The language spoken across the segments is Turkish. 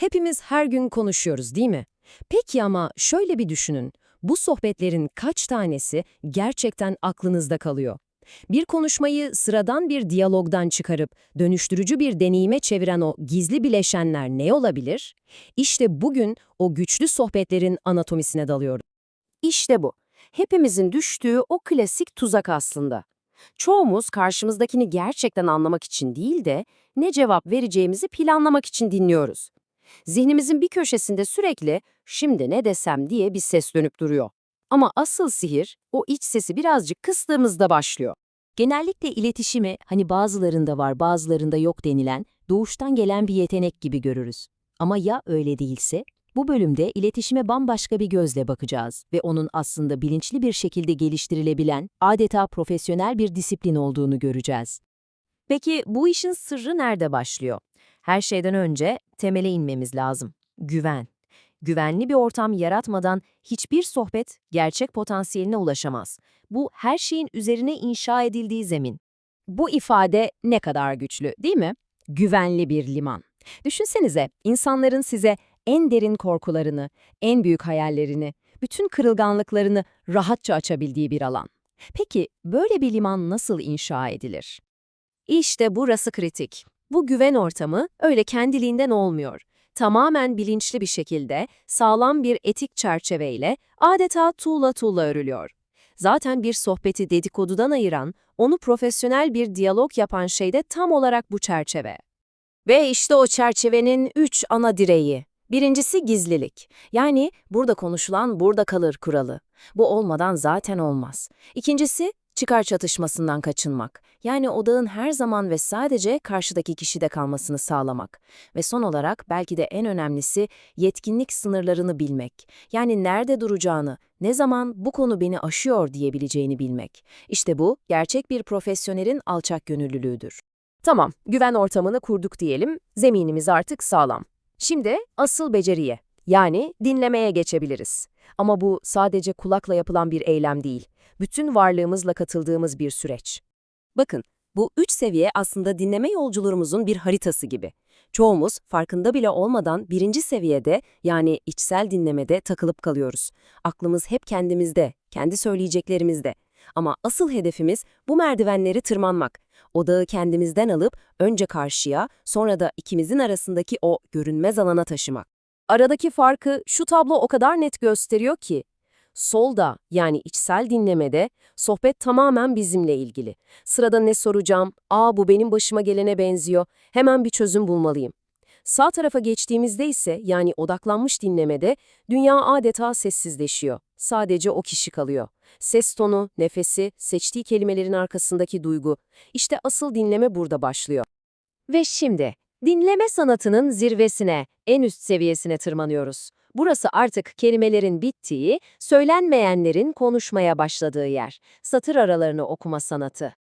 Hepimiz her gün konuşuyoruz değil mi? Peki ama şöyle bir düşünün. Bu sohbetlerin kaç tanesi gerçekten aklınızda kalıyor? Bir konuşmayı sıradan bir diyalogdan çıkarıp dönüştürücü bir deneyime çeviren o gizli bileşenler ne olabilir? İşte bugün o güçlü sohbetlerin anatomisine dalıyoruz. İşte bu. Hepimizin düştüğü o klasik tuzak aslında. Çoğumuz karşımızdakini gerçekten anlamak için değil de ne cevap vereceğimizi planlamak için dinliyoruz. Zihnimizin bir köşesinde sürekli şimdi ne desem diye bir ses dönüp duruyor. Ama asıl sihir o iç sesi birazcık kıstığımızda başlıyor. Genellikle iletişimi hani bazılarında var bazılarında yok denilen doğuştan gelen bir yetenek gibi görürüz. Ama ya öyle değilse? Bu bölümde iletişime bambaşka bir gözle bakacağız ve onun aslında bilinçli bir şekilde geliştirilebilen, adeta profesyonel bir disiplin olduğunu göreceğiz. Peki bu işin sırrı nerede başlıyor? Her şeyden önce temele inmemiz lazım. Güven. Güvenli bir ortam yaratmadan hiçbir sohbet gerçek potansiyeline ulaşamaz. Bu her şeyin üzerine inşa edildiği zemin. Bu ifade ne kadar güçlü değil mi? Güvenli bir liman. Düşünsenize insanların size en derin korkularını, en büyük hayallerini, bütün kırılganlıklarını rahatça açabildiği bir alan. Peki böyle bir liman nasıl inşa edilir? İşte burası kritik. Bu güven ortamı öyle kendiliğinden olmuyor. Tamamen bilinçli bir şekilde, sağlam bir etik çerçeveyle adeta tuğla tuğla örülüyor. Zaten bir sohbeti dedikodudan ayıran, onu profesyonel bir diyalog yapan şey de tam olarak bu çerçeve. Ve işte o çerçevenin üç ana direği. Birincisi gizlilik. Yani burada konuşulan burada kalır kuralı. Bu olmadan zaten olmaz. İkincisi çıkar çatışmasından kaçınmak. Yani odağın her zaman ve sadece karşıdaki kişide kalmasını sağlamak. Ve son olarak belki de en önemlisi yetkinlik sınırlarını bilmek. Yani nerede duracağını, ne zaman bu konu beni aşıyor diyebileceğini bilmek. İşte bu gerçek bir profesyonelin alçak gönüllülüğüdür. Tamam, güven ortamını kurduk diyelim, zeminimiz artık sağlam. Şimdi asıl beceriye, yani dinlemeye geçebiliriz. Ama bu sadece kulakla yapılan bir eylem değil, bütün varlığımızla katıldığımız bir süreç. Bakın, bu üç seviye aslında dinleme yolculuğumuzun bir haritası gibi. Çoğumuz farkında bile olmadan birinci seviyede yani içsel dinlemede takılıp kalıyoruz. Aklımız hep kendimizde, kendi söyleyeceklerimizde. Ama asıl hedefimiz bu merdivenleri tırmanmak. Odağı kendimizden alıp önce karşıya, sonra da ikimizin arasındaki o görünmez alana taşımak. Aradaki farkı şu tablo o kadar net gösteriyor ki, solda yani içsel dinlemede sohbet tamamen bizimle ilgili. Sırada ne soracağım, aa bu benim başıma gelene benziyor, hemen bir çözüm bulmalıyım. Sağ tarafa geçtiğimizde ise yani odaklanmış dinlemede dünya adeta sessizleşiyor. Sadece o kişi kalıyor. Ses tonu, nefesi, seçtiği kelimelerin arkasındaki duygu. İşte asıl dinleme burada başlıyor. Ve şimdi dinleme sanatının zirvesine, en üst seviyesine tırmanıyoruz. Burası artık kelimelerin bittiği, söylenmeyenlerin konuşmaya başladığı yer. Satır aralarını okuma sanatı.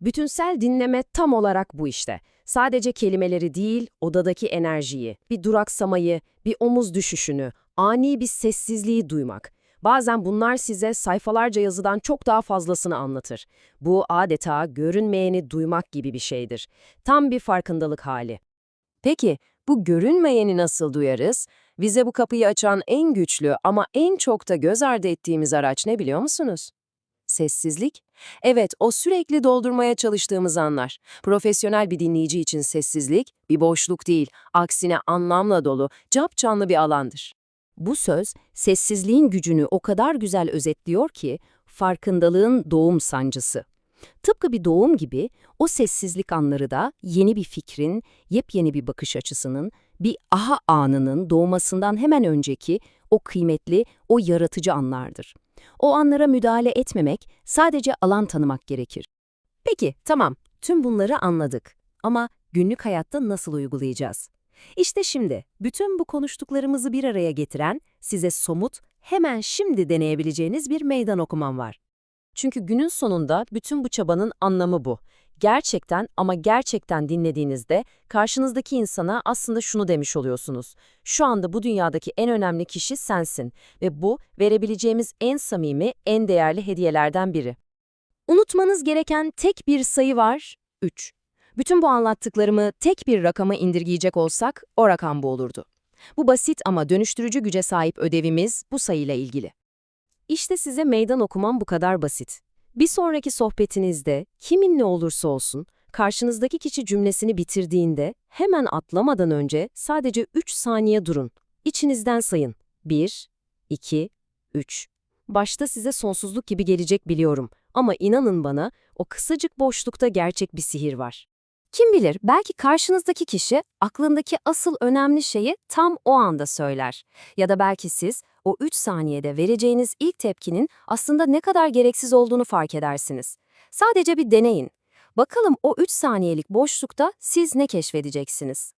Bütünsel dinleme tam olarak bu işte. Sadece kelimeleri değil, odadaki enerjiyi, bir duraksamayı, bir omuz düşüşünü, ani bir sessizliği duymak. Bazen bunlar size sayfalarca yazıdan çok daha fazlasını anlatır. Bu adeta görünmeyeni duymak gibi bir şeydir. Tam bir farkındalık hali. Peki, bu görünmeyeni nasıl duyarız? Bize bu kapıyı açan en güçlü ama en çok da göz ardı ettiğimiz araç ne biliyor musunuz? Sessizlik? Evet, o sürekli doldurmaya çalıştığımız anlar. Profesyonel bir dinleyici için sessizlik bir boşluk değil, aksine anlamla dolu, capcanlı bir alandır. Bu söz, sessizliğin gücünü o kadar güzel özetliyor ki, farkındalığın doğum sancısı. Tıpkı bir doğum gibi, o sessizlik anları da yeni bir fikrin, yepyeni bir bakış açısının, bir aha anının doğmasından hemen önceki o kıymetli, o yaratıcı anlardır. O anlara müdahale etmemek, sadece alan tanımak gerekir. Peki, tamam, tüm bunları anladık. Ama günlük hayatta nasıl uygulayacağız? İşte şimdi, bütün bu konuştuklarımızı bir araya getiren, size somut, hemen şimdi deneyebileceğiniz bir meydan okumam var. Çünkü günün sonunda bütün bu çabanın anlamı bu. Gerçekten ama gerçekten dinlediğinizde karşınızdaki insana aslında şunu demiş oluyorsunuz. Şu anda bu dünyadaki en önemli kişi sensin ve bu verebileceğimiz en samimi, en değerli hediyelerden biri. Unutmanız gereken tek bir sayı var, 3. Bütün bu anlattıklarımı tek bir rakama indirgeyecek olsak o rakam bu olurdu. Bu basit ama dönüştürücü güce sahip ödevimiz bu sayıyla ilgili. İşte size meydan okumam bu kadar basit. Bir sonraki sohbetinizde kiminle olursa olsun karşınızdaki kişi cümlesini bitirdiğinde hemen atlamadan önce sadece 3 saniye durun. İçinizden sayın. 1, 2, 3. Başta size sonsuzluk gibi gelecek biliyorum ama inanın bana o kısacık boşlukta gerçek bir sihir var. Kim bilir belki karşınızdaki kişi aklındaki asıl önemli şeyi tam o anda söyler. Ya da belki siz o 3 saniyede vereceğiniz ilk tepkinin aslında ne kadar gereksiz olduğunu fark edersiniz. Sadece bir deneyin. Bakalım o 3 saniyelik boşlukta siz ne keşfedeceksiniz?